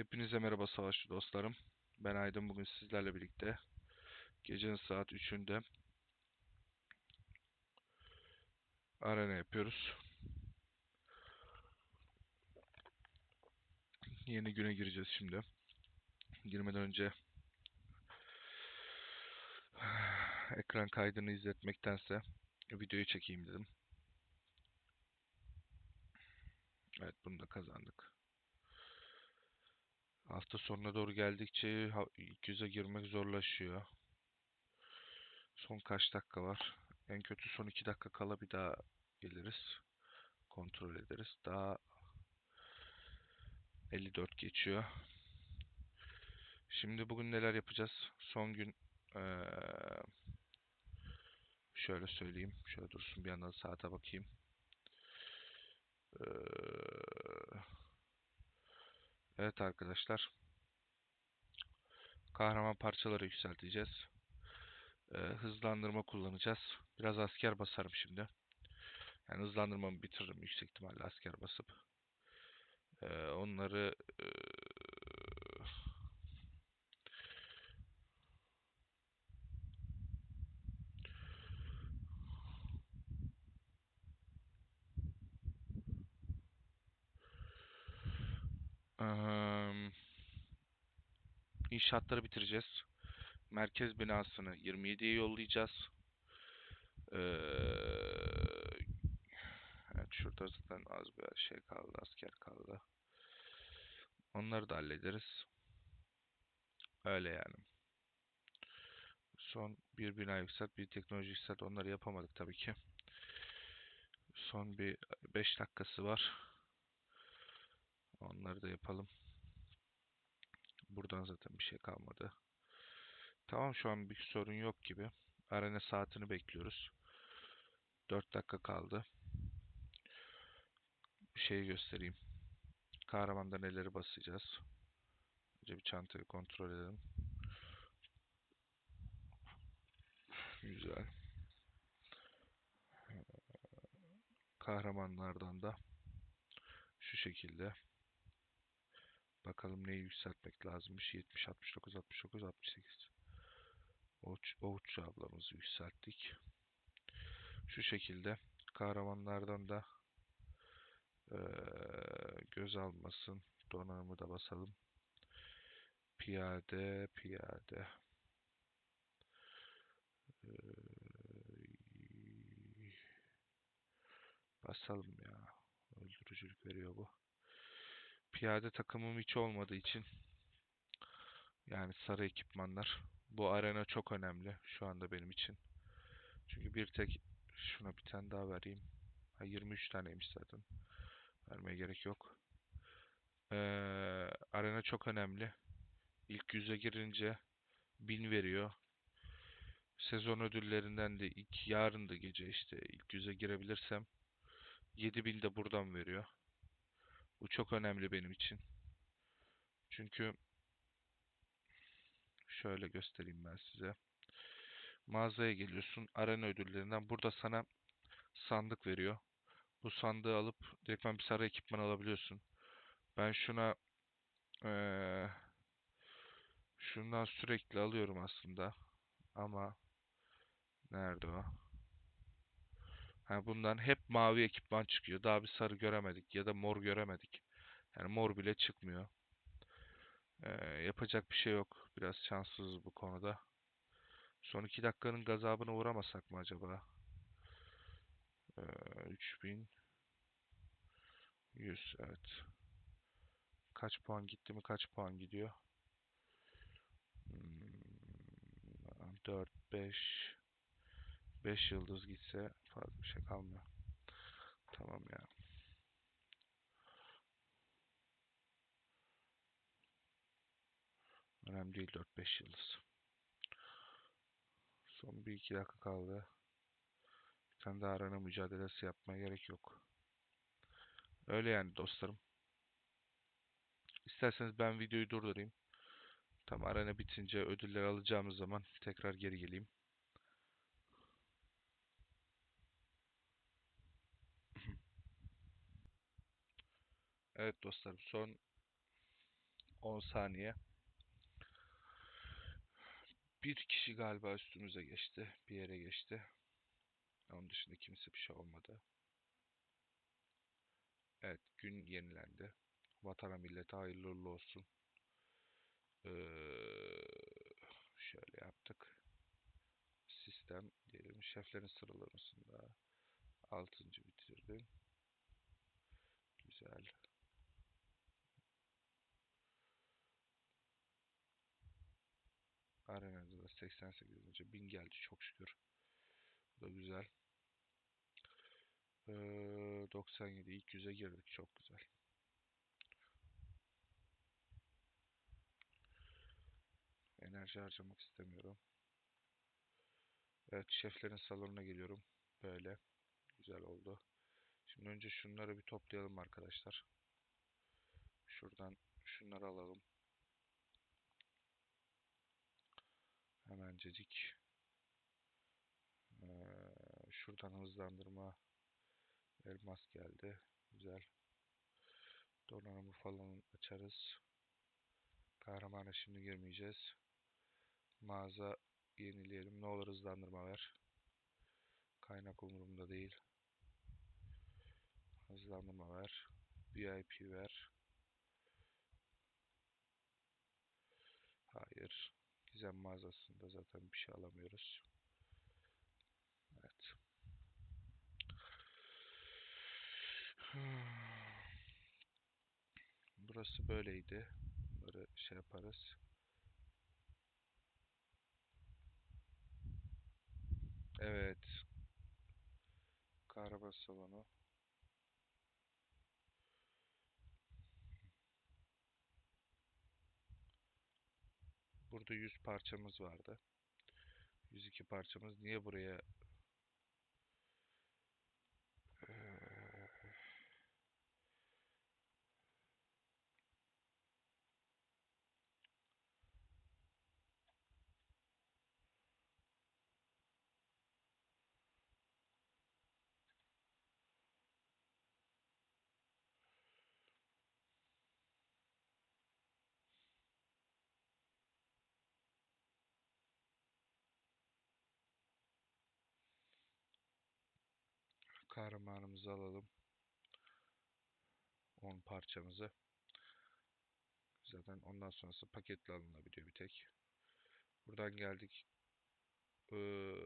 Hepinize merhaba savaşçı dostlarım. Ben Aydın bugün sizlerle birlikte gecenin saat 3'ünde arena yapıyoruz. Yeni güne gireceğiz şimdi. Girmeden önce ekran kaydını izletmektense videoyu çekeyim dedim. Evet bunu da kazandık. Hafta sonuna doğru geldikçe ha- ilk yüze girmek zorlaşıyor. Son kaç dakika var? En kötü son 2 dakika kala bir daha geliriz. Kontrol ederiz. Daha 54 geçiyor. Şimdi bugün neler yapacağız? Son gün eee, şöyle söyleyeyim. Şöyle dursun bir yandan saate bakayım. Eee, Evet arkadaşlar. Kahraman parçaları yükselteceğiz. Ee, hızlandırma kullanacağız. Biraz asker basarım şimdi. Yani hızlandırmamı bitiririm yüksek ihtimalle asker basıp. Ee, onları eee, inşaatları bitireceğiz. Merkez binasını 27'ye yollayacağız. Eee, evet şurada zaten az bir şey kaldı, asker kaldı. Onları da hallederiz. Öyle yani. Son bir bina yükselt, bir teknoloji yükselt. Onları yapamadık tabii ki. Son bir 5 dakikası var. Onları da yapalım. Buradan zaten bir şey kalmadı. Tamam şu an bir sorun yok gibi. Arena saatini bekliyoruz. 4 dakika kaldı. Bir şey göstereyim. Kahramanda neleri basacağız. Önce bir çantayı kontrol edelim. Güzel. Kahramanlardan da şu şekilde. Bakalım neyi yükseltmek lazımmış. 70, 69, 69, 68. Oç, Oğuç ablamızı yükselttik. Şu şekilde kahramanlardan da eee, göz almasın. Donanımı da basalım. Piyade, piyade. Eee, basalım ya. Öldürücülük veriyor bu. Piyade takımım hiç olmadığı için yani sarı ekipmanlar. Bu arena çok önemli şu anda benim için. Çünkü bir tek şuna bir tane daha vereyim. Ha, 23 taneymiş zaten. Vermeye gerek yok. Ee, arena çok önemli. İlk yüze girince 1000 veriyor. Sezon ödüllerinden de ilk yarın da gece işte ilk yüze girebilirsem 7000 de buradan veriyor. Bu çok önemli benim için. Çünkü şöyle göstereyim ben size. Mağazaya geliyorsun. Arena ödüllerinden burada sana sandık veriyor. Bu sandığı alıp direktmen bir sarı ekipman alabiliyorsun. Ben şuna eee, şundan sürekli alıyorum aslında. Ama nerede o? Ha, bundan hep mavi ekipman çıkıyor. Daha bir sarı göremedik ya da mor göremedik. Yani mor bile çıkmıyor. Eee, yapacak bir şey yok. Biraz şanssızız bu konuda. Son iki dakikanın gazabına uğramasak mı acaba? Eee 3100 evet. Kaç puan gitti mi kaç puan gidiyor? Hmm, 4, 5 5 yıldız gitse fazla bir şey kalmıyor. Tamam ya. Önemli değil 4-5 yıldız. Son bir iki dakika kaldı. Bir tane daha arana mücadelesi yapmaya gerek yok. Öyle yani dostlarım. İsterseniz ben videoyu durdurayım. Tam arena bitince ödüller alacağımız zaman tekrar geri geleyim. Evet dostlarım son 10 saniye. Bir kişi galiba üstümüze geçti. Bir yere geçti. Onun dışında kimse bir şey olmadı. Evet, gün yenilendi. Vatana millete hayırlı uğurlu olsun. Ee, şöyle yaptık. Sistem diyelim şeflerin sıralamasında 6. bitirdim. Güzel. Arenada da 88. bin geldi çok şükür. Bu da güzel. Ee, 97 ilk yüze girdik çok güzel. Enerji harcamak istemiyorum. Evet şeflerin salonuna geliyorum. Böyle. Güzel oldu. Şimdi önce şunları bir toplayalım arkadaşlar. Şuradan şunları alalım. Hemencecik. Ee, şuradan hızlandırma elmas geldi. Güzel. Donanımı falan açarız. Kahramana şimdi girmeyeceğiz. Mağaza yenileyelim. Ne olur hızlandırma ver. Kaynak umurumda değil. Hızlandırma ver. VIP ver. Hayır. Gizem mağazasında zaten bir şey alamıyoruz. Evet. Burası böyleydi. Bunları şey yaparız. Evet. Kahraman salonu. Burada 100 parçamız vardı. 102 parçamız. Niye buraya kahramanımızı alalım. 10 parçamızı. Zaten ondan sonrası paketle alınabiliyor bir tek. Buradan geldik. Ee,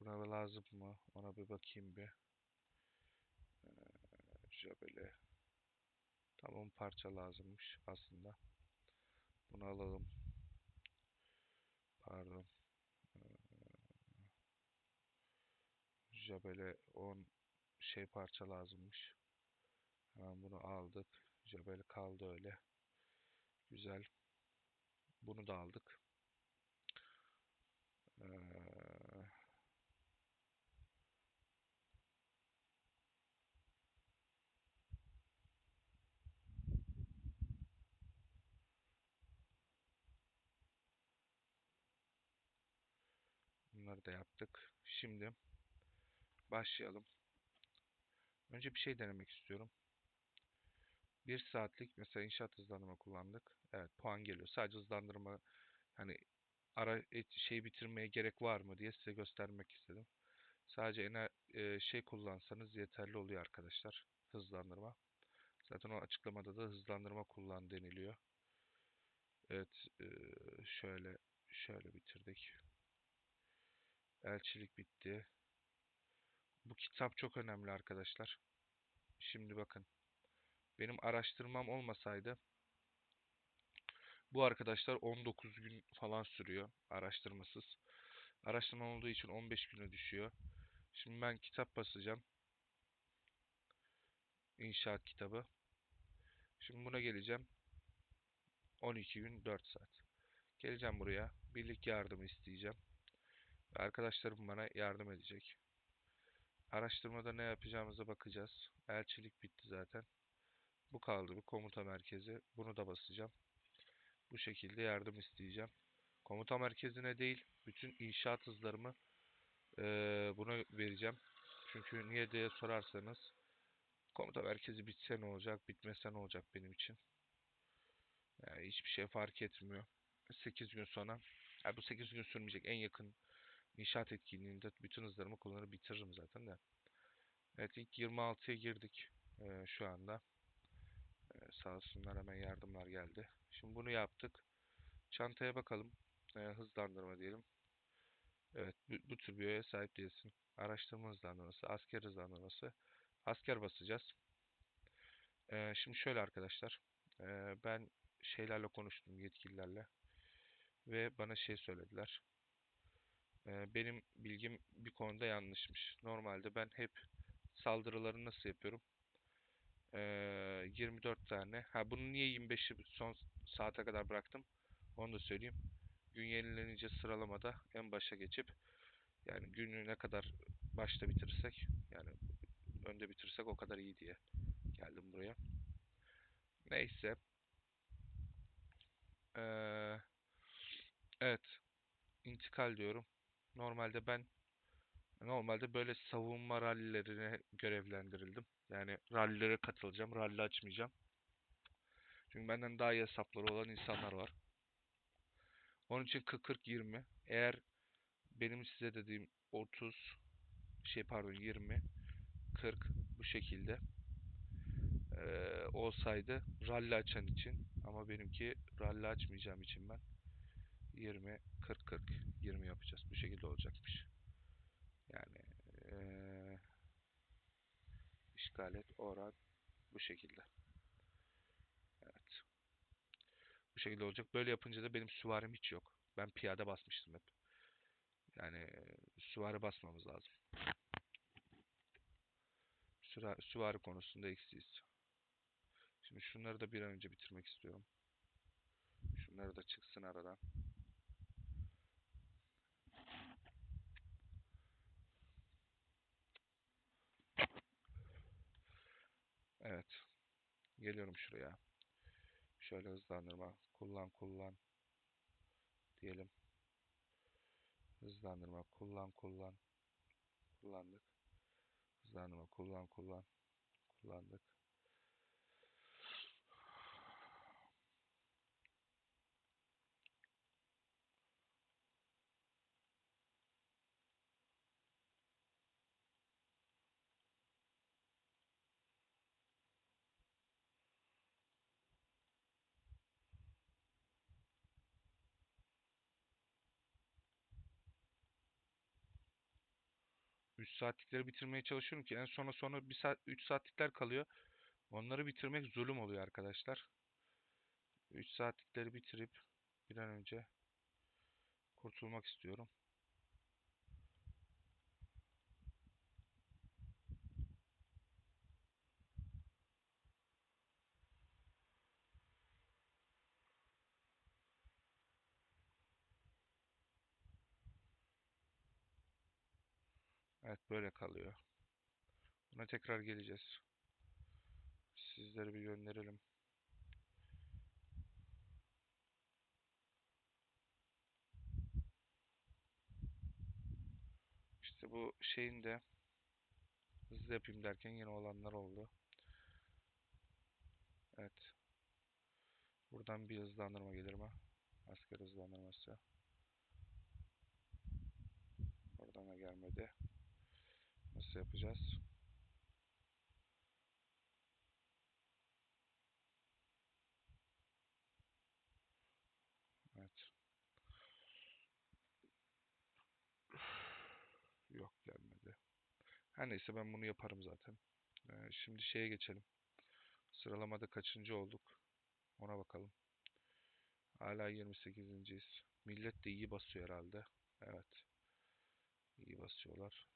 buna lazım mı? Ona bir bakayım bir. Ee, Jabele. Tam 10 parça lazımmış aslında. Bunu alalım. Pardon. Jabele 10 şey parça lazımmış. Hemen bunu aldık. Jabel kaldı öyle. Güzel. Bunu da aldık. Ee, bunları da yaptık. Şimdi başlayalım. Önce bir şey denemek istiyorum. Bir saatlik mesela inşaat hızlandırma kullandık. Evet puan geliyor. Sadece hızlandırma hani ara şey bitirmeye gerek var mı diye size göstermek istedim. Sadece ener e, şey kullansanız yeterli oluyor arkadaşlar. Hızlandırma. Zaten o açıklamada da hızlandırma kullan deniliyor. Evet e, şöyle şöyle bitirdik. Elçilik bitti. Bu kitap çok önemli arkadaşlar. Şimdi bakın. Benim araştırmam olmasaydı bu arkadaşlar 19 gün falan sürüyor araştırmasız. Araştırma olduğu için 15 güne düşüyor. Şimdi ben kitap basacağım. İnşaat kitabı. Şimdi buna geleceğim. 12 gün 4 saat. Geleceğim buraya. Birlik yardımı isteyeceğim. Arkadaşlarım bana yardım edecek. Araştırmada ne yapacağımıza bakacağız. Elçilik bitti zaten. Bu kaldı bir komuta merkezi. Bunu da basacağım. Bu şekilde yardım isteyeceğim. Komuta merkezine değil, bütün inşaat hızlarımı eee, buna vereceğim. Çünkü niye diye sorarsanız Komuta merkezi bitse ne olacak, bitmese ne olacak benim için? Yani hiçbir şey fark etmiyor. 8 gün sonra, yani bu 8 gün sürmeyecek en yakın inşaat etkinliğinde bütün hızlarımı kullanıp bitiririm zaten de. Evet ilk 26'ya girdik ee, şu anda. Ee, sağ olsunlar hemen yardımlar geldi. Şimdi bunu yaptık. Çantaya bakalım. Ee, hızlandırma diyelim. Evet bu, bu tür bir sahip değilsin. Araştırma hızlandırması, asker hızlandırması. Asker basacağız. Ee, şimdi şöyle arkadaşlar. Ee, ben şeylerle konuştum yetkililerle. Ve bana şey söylediler. Benim bilgim bir konuda yanlışmış. Normalde ben hep saldırıları nasıl yapıyorum? Ee, 24 tane. Ha bunu niye 25'i son saate kadar bıraktım? Onu da söyleyeyim. Gün yenilenince sıralamada en başa geçip yani günü ne kadar başta bitirirsek yani önde bitirirsek o kadar iyi diye geldim buraya. Neyse. Ee, evet. İntikal diyorum. Normalde ben normalde böyle savunma rallilerine görevlendirildim. Yani rallilere katılacağım. Ralli açmayacağım. Çünkü benden daha iyi hesapları olan insanlar var. Onun için 40-40-20. Eğer benim size dediğim 30 şey pardon 20 40 bu şekilde ee, olsaydı rally açan için ama benimki rally açmayacağım için ben 20 40 40 20 yapacağız. Bu şekilde olacakmış. Yani ee, işgal et oran bu şekilde. Evet. Bu şekilde olacak. Böyle yapınca da benim süvarim hiç yok. Ben piyade basmıştım hep. Yani süvari basmamız lazım. Süra, süvari konusunda eksiyiz. Şimdi şunları da bir an önce bitirmek istiyorum. Şunları da çıksın aradan. Evet. Geliyorum şuraya. Şöyle hızlandırma. Kullan kullan. Diyelim. Hızlandırma. Kullan kullan. Kullandık. Hızlandırma. Kullan kullan. Kullandık. Üç saatlikleri bitirmeye çalışıyorum ki en sona sonra bir saat 3 saatlikler kalıyor. Onları bitirmek zulüm oluyor arkadaşlar. 3 saatlikleri bitirip bir an önce kurtulmak istiyorum. Evet böyle kalıyor. Buna tekrar geleceğiz. Sizleri bir gönderelim. İşte bu şeyin de hızlı yapayım derken yine olanlar oldu. Evet. Buradan bir hızlandırma gelir mi? Asker hızlandırması. Oradan da gelmedi. Nasıl yapacağız? Evet. Yok gelmedi. Her neyse ben bunu yaparım zaten. Ee, şimdi şeye geçelim. Sıralamada kaçıncı olduk? Ona bakalım. Hala 28.yiz. Millet de iyi basıyor herhalde. Evet. İyi basıyorlar.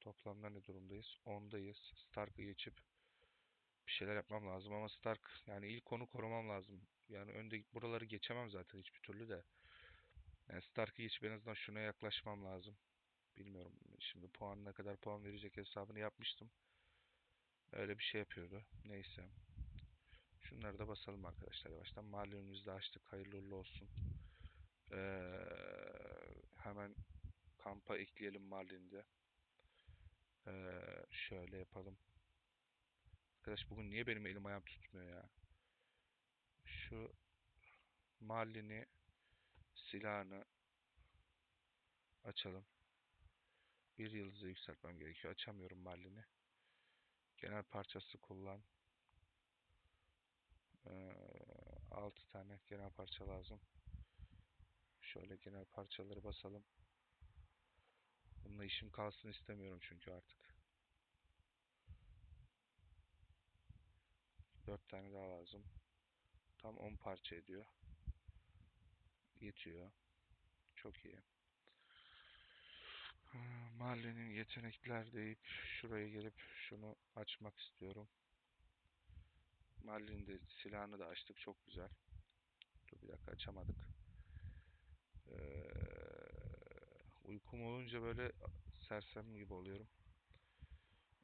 Toplamda ne durumdayız? 10'dayız. Stark'ı geçip bir şeyler yapmam lazım ama Stark yani ilk konu korumam lazım. Yani önde buraları geçemem zaten hiçbir türlü de. Yani Stark'ı geçip en azından şuna yaklaşmam lazım. Bilmiyorum şimdi puan ne kadar puan verecek hesabını yapmıştım. Öyle bir şey yapıyordu. Neyse. Şunları da basalım arkadaşlar yavaştan. Mahalle önümüzde açtık. Hayırlı uğurlu olsun. Ee, hemen kampa ekleyelim mahallinde. Ee, şöyle yapalım. arkadaş bugün niye benim elim ayağım tutmuyor ya? Şu Marlin'i silahını açalım. Bir yıldızı yükseltmem gerekiyor. Açamıyorum Marlin'i. Genel parçası kullan. Ee, 6 tane genel parça lazım. Şöyle genel parçaları basalım. Bununla işim kalsın istemiyorum çünkü artık. 4 tane daha lazım. Tam 10 parça ediyor. Yetiyor. Çok iyi. Ha, Mahallenin yetenekler deyip şuraya gelip şunu açmak istiyorum. Mahallenin de silahını da açtık. Çok güzel. Dur bir dakika açamadık. Ee, uykum olunca böyle sersem gibi oluyorum.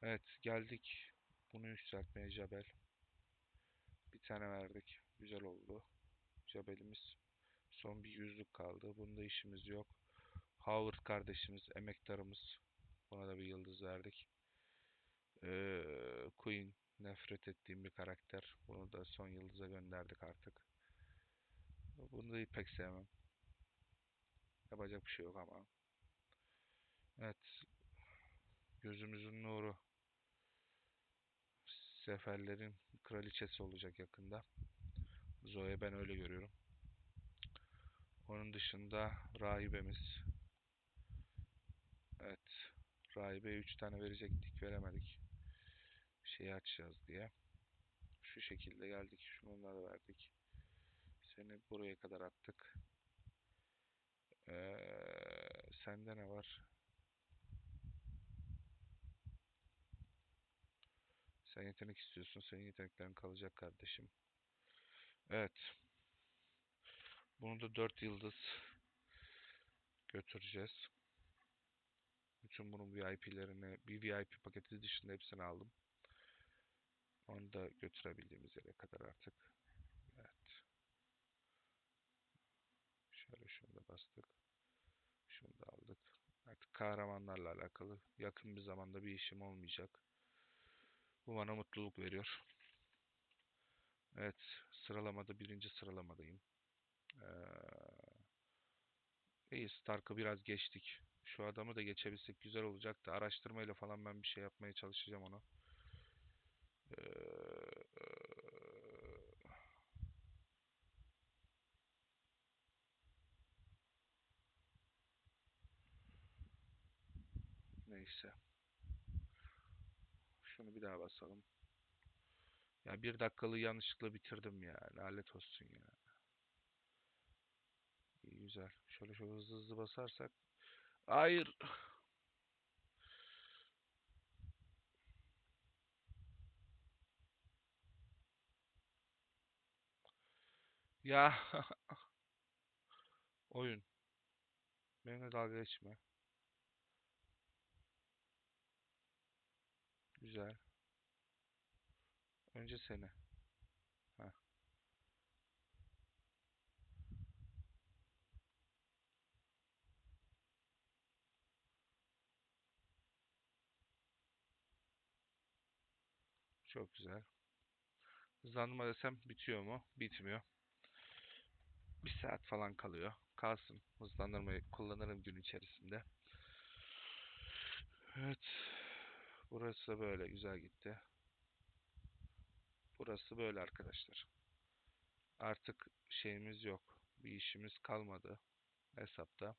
Evet geldik. Bunu yükseltmeye Jabel. Bir tane verdik. Güzel oldu. Jabelimiz. Son bir yüzlük kaldı. Bunda işimiz yok. Howard kardeşimiz, emektarımız. Buna da bir yıldız verdik. Ee, Queen nefret ettiğim bir karakter. Bunu da son yıldıza gönderdik artık. Bunu da pek sevmem. Yapacak bir şey yok ama. Evet. Gözümüzün nuru. Seferlerin kraliçesi olacak yakında. Zoe ben öyle görüyorum. Onun dışında rahibemiz. Evet. Rahibeye 3 tane verecektik. Veremedik. Şeyi açacağız diye. Şu şekilde geldik. Şununla da verdik. Seni buraya kadar attık. Ee, sende ne var? Sen yetenek istiyorsun. Senin yeteneklerin kalacak kardeşim. Evet. Bunu da 4 yıldız götüreceğiz. Bütün bunun VIP'lerini, bir VIP paketi dışında hepsini aldım. Onu da götürebildiğimiz yere kadar artık. Evet. Şöyle şunu da bastık. Şunu da aldık. Artık kahramanlarla alakalı yakın bir zamanda bir işim olmayacak. Bu bana mutluluk veriyor. Evet, sıralamada birinci sıralamadayım. Ee, iyi, Stark'ı biraz geçtik. Şu adamı da geçebilsek güzel olacaktı. Araştırmayla falan ben bir şey yapmaya çalışacağım ona. Ee, neyse. Şunu bir daha basalım. Ya bir dakikalığı yanlışlıkla bitirdim ya. Lanet olsun ya. İyi güzel. Şöyle şöyle hızlı hızlı basarsak. Hayır. Ya. Oyun. Benimle dalga geçme. Güzel. Önce seni. Heh. Çok güzel. Hızlandırma desem bitiyor mu? Bitmiyor. Bir saat falan kalıyor. Kalsın. Hızlandırmayı kullanırım gün içerisinde. Evet. Burası da böyle güzel gitti. Burası böyle arkadaşlar. Artık şeyimiz yok. Bir işimiz kalmadı hesapta.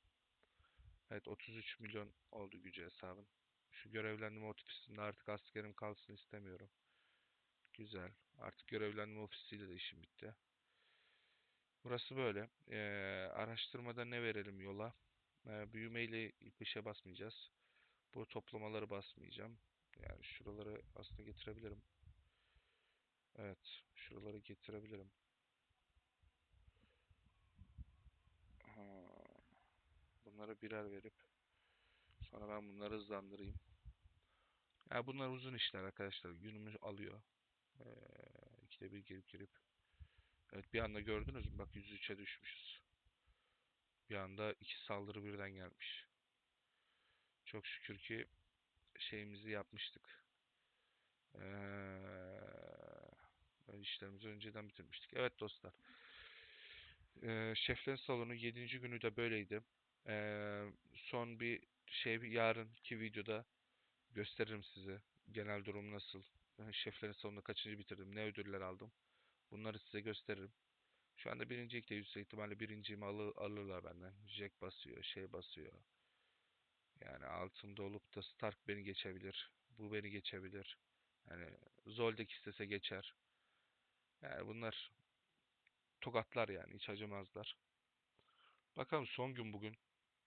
Evet 33 milyon oldu gücü hesabın. Şu görevlendirme ofisinde artık askerim kalsın istemiyorum. Güzel. Artık görevlendirme ofisiyle de işim bitti. Burası böyle. Ee, araştırmada ne verelim yola? Ee, büyümeyle işe basmayacağız. Bu toplamaları basmayacağım. Yani şuraları aslında getirebilirim. Evet. Şuraları getirebilirim. Bunlara birer verip sonra ben bunları hızlandırayım. Ya bunlar uzun işler arkadaşlar. Günümü alıyor. Ee, ikide bir girip girip. Evet bir anda gördünüz mü? Bak 103'e düşmüşüz. Bir anda iki saldırı birden gelmiş. Çok şükür ki şeyimizi yapmıştık. Ee, işlerimizi önceden bitirmiştik. Evet dostlar. Ee, şeflerin salonu 7. günü de böyleydi. Ee, son bir şey yarınki videoda gösteririm size. Genel durum nasıl? Ben şeflerin salonunda kaçıncı bitirdim? Ne ödüller aldım? Bunları size gösteririm. Şu anda birinci de yüksek ihtimalle birincimi alır, alırlar benden. Jack basıyor, şey basıyor. Yani altımda olup da Stark beni geçebilir. Bu beni geçebilir. Yani Zoldyck istese geçer. Yani bunlar tokatlar yani hiç acımazlar. Bakalım son gün bugün.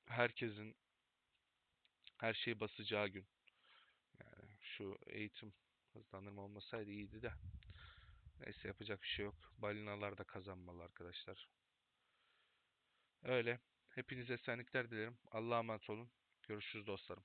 Herkesin her şeyi basacağı gün. Yani şu eğitim hızlandırma olmasaydı iyiydi de. Neyse yapacak bir şey yok. Balinalar da kazanmalı arkadaşlar. Öyle. Hepinize esenlikler dilerim. Allah'a emanet olun. Görüşürüz dostlarım.